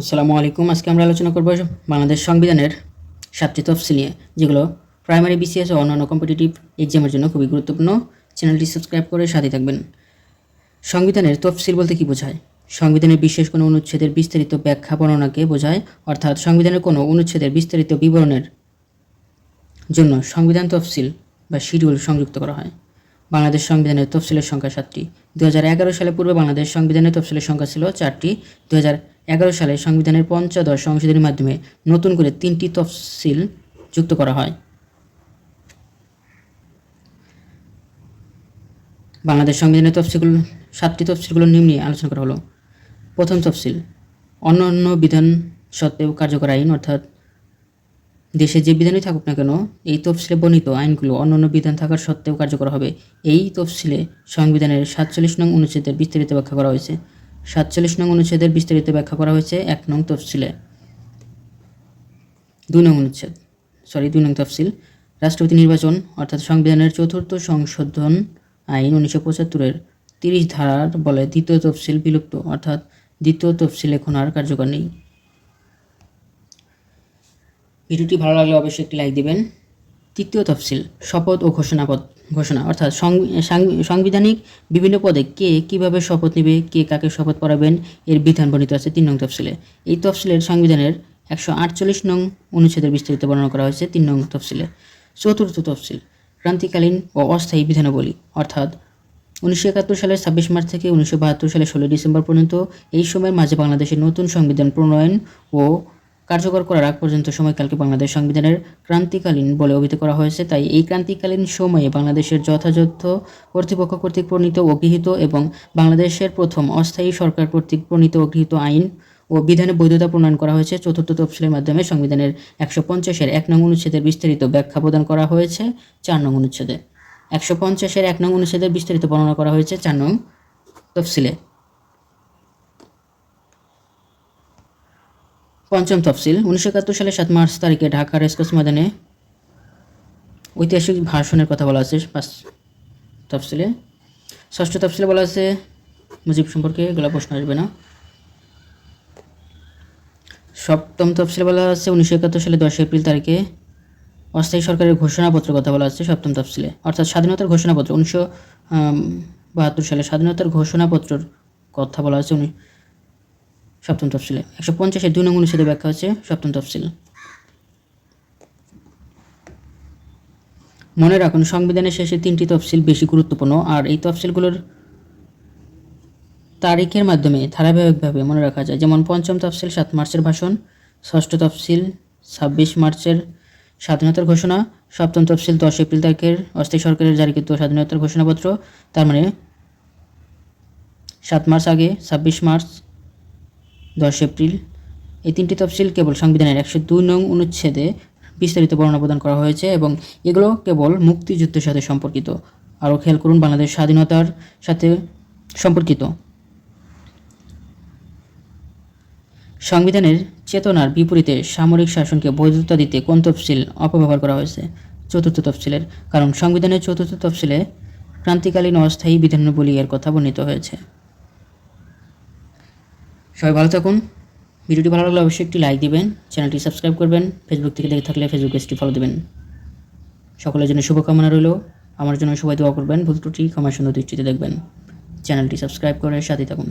আসসালামু আলাইকুম। আজকে আমরা আলোচনা করব বাংলাদেশ সংবিধানের সাতটি তফসিল নিয়ে, যেগুলো প্রাইমারি বিসিএস ও অন্যান্য কম্পিটিটিভ এক্সামের জন্য খুবই গুরুত্বপূর্ণ। চ্যানেলটি সাবস্ক্রাইব করে সাথে থাকবেন। সংবিধানের তফসিল বলতে কি বোঝায়? সংবিধানের বিশেষ কোনো অনুচ্ছেদের বিস্তারিত ব্যাখ্যা বর্ণনাকে বোঝায়, অর্থাৎ সংবিধানের কোনো অনুচ্ছেদের বিস্তারিত বিবরণের জন্য সংবিধান তফসিল বা শিডিউল সংযুক্ত করা হয়। বাংলাদেশ সংবিধানের তফসিলের সংখ্যা সাতটি। দু হাজার এগারো সালে পূর্বে বাংলাদেশ সংবিধানের তফসিলের সংখ্যা ছিল চারটি। দু হাজার এগারো সালে সংবিধানের পঞ্চদশ সংশোধনীর মাধ্যমে নতুন করে তিনটি তফসিল যুক্ত করা হয়। বাংলাদেশ সংবিধানের তফসিলগুলো, সাতটি তফসিলগুলো নিম্নে আলোচনা করা হলো। প্রথম তফসিল, অন্য অন্য বিধান সত্ত্বেও কার্যকর আইন, অর্থাৎ দেশে যে বিধানই থাকুক না কেন, এই তফসিলে বর্ণিত আইনগুলো অন্যান্য বিধান থাকার সত্ত্বেও কার্যকর হবে। এই তফসিলে সংবিধানের সাতচল্লিশ নং অনুচ্ছেদের বিস্তারিত ব্যাখ্যা করা হয়েছে। সাতচল্লিশ নং অনুচ্ছেদের বিস্তারিত ব্যাখ্যা করা হয়েছে এক নং তফসিলে। দুই নং অনুচ্ছেদ সরি দুই নং তফসিল। রাষ্ট্রপতি নির্বাচন, অর্থাৎ সংবিধানের চতুর্থ সংশোধন আইন উনিশশো পঁচাত্তরের তিরিশ ধারার বলে দ্বিতীয় তফসিল বিলুপ্ত, অর্থাৎ দ্বিতীয় তফসিল এখন আর কার্যকর নেই। ভিডিওটি ভালো লাগলে অবশ্যই একটি লাইক দিবেন। তৃতীয় তফসিল, শপথ ও ঘোষণাপদ ঘোষণা, অর্থাৎ সাংবিধানিক বিভিন্ন পদে কে কীভাবে শপথ নেবে, কে কাকে শপথ পড়াবেন, এর বিধান বর্ণিত আছে তিন নং তফসিলে। এই তফসিলের সংবিধানের একশো আটচল্লিশ নং অনুচ্ছেদের বিস্তারিত বর্ণনা করা হয়েছে তিন নং তফসিলে। চতুর্থ তফসিল, ক্রান্তিকালীন ও অস্থায়ী বিধানাবলী, অর্থাৎ উনিশশো একাত্তর সালের ছাব্বিশ মার্চ থেকে উনিশশো বাহাত্তর সালের ষোলোই ডিসেম্বর পর্যন্ত এই সময়ের মাঝে বাংলাদেশের নতুন সংবিধান প্রণয়ন ও কার্যকর করার আগ পর্যন্ত সময়কালকে বাংলাদেশ সংবিধানের ক্রান্তিকালীন বলে অভিহিত করা হয়েছে। তাই এই ক্রান্তিকালীন সময়ে বাংলাদেশের যথাযথ কর্তৃপক্ষ কর্তৃক প্রণীত ও গৃহীত এবং বাংলাদেশের প্রথম অস্থায়ী সরকার কর্তৃক প্রণীত ও গৃহীত আইন ও বিধানে বৈধতা প্রণয়ন করা হয়েছে। চতুর্থ তফসিলের মাধ্যমে সংবিধানের একশো পঞ্চাশের এক নং অনুচ্ছেদের বিস্তারিত ব্যাখ্যা প্রদান করা হয়েছে চার নং অনুচ্ছেদে। একশো পঞ্চাশের এক নং অনুচ্ছেদের বিস্তারিত বর্ণনা করা হয়েছে চার নং তফসিলে। পঞ্চম তফসিল, উনিশশো একাত্তর সালের সাত মার্চ তারিখে ঢাকা রেসকোর্স ময়দানে ঐতিহাসিক ভাষণের কথা বলা আছে পাঁচ তফসিলে। ষষ্ঠ তফসিলে বলা আছে, মুজিব সম্পর্কে এগুলো প্রশ্ন আসবে না। সপ্তম তফসিলে বলা আছে, উনিশশো একাত্তর সালে দশ এপ্রিল তারিখে অস্থায়ী সরকারের ঘোষণাপত্র কথা বলা আছে সপ্তম তফসিলে। অর্থাৎ স্বাধীনতার ঘোষণাপত্র, উনিশশো বাহাত্তর সালে স্বাধীনতার ঘোষণাপত্রর কথা বলা আছে উনি সপ্তম তফসিলে একশো পঞ্চাশের দুই নং অনুচ্ছেদে ব্যাখ্যা হচ্ছে সপ্তম তফসিল। মনে রাখুন, সংবিধানের শেষে তিনটি তফসিল বেশি গুরুত্বপূর্ণ, আর এই তফসিলগুলোর তারিখের মাধ্যমে ধারাবাহিকভাবে মনে রাখা যায়। যেমন, পঞ্চম তফসিল সাত মার্চের ভাষণ, ষষ্ঠ তফসিল ছাব্বিশ মার্চের স্বাধীনতার ঘোষণা, সপ্তম তফসিল দশ এপ্রিল তারিখের অস্থায়ী সরকারের জারিকৃত স্বাধীনতার ঘোষণাপত্র, তার মানে সাত মার্চ আগে, ছাব্বিশ মার্চ দশ এপ্রিল। এই তিনটি তফসিল কেবল সংবিধানের একশো দুই নং অনুচ্ছেদে বিস্তারিত বর্ণনা প্রদান করা হয়েছে এবং এগুলো কেবল মুক্তিযুদ্ধের সাথে সম্পর্কিত। আরও খেয়াল করুন, বাংলাদেশ স্বাধীনতার সাথে সম্পর্কিত। সংবিধানের চেতনার বিপরীতে সামরিক শাসনকে বৈধতা দিতে কোন তফসিল অপব্যবহার করা হয়েছে? চতুর্থ তফসিলের, কারণ সংবিধানের চতুর্থ তফসিলে ক্রান্তিকালীন অস্থায়ী বিধানাবলী এর কথা বর্ণিত হয়েছে। সবাই ভালো থাকুন। ভিডিওটি ভালো লাগলে অবশ্যই একটি লাইক দিবেন, চ্যানেলটি সাবস্ক্রাইব করবেন ফেসবুক থেকে দেখে থাকলে ফেসবুক পেজটি ফলো দেবেন। সকলের জন্য শুভকামনা রইল। আমার জন্য সবাই দোয়া করবেন, ভুল ত্রুটি ক্ষমার সুন্দর দৃষ্টিতে দেখবেন। চ্যানেলটি সাবস্ক্রাইব করে সাথে থাকুন।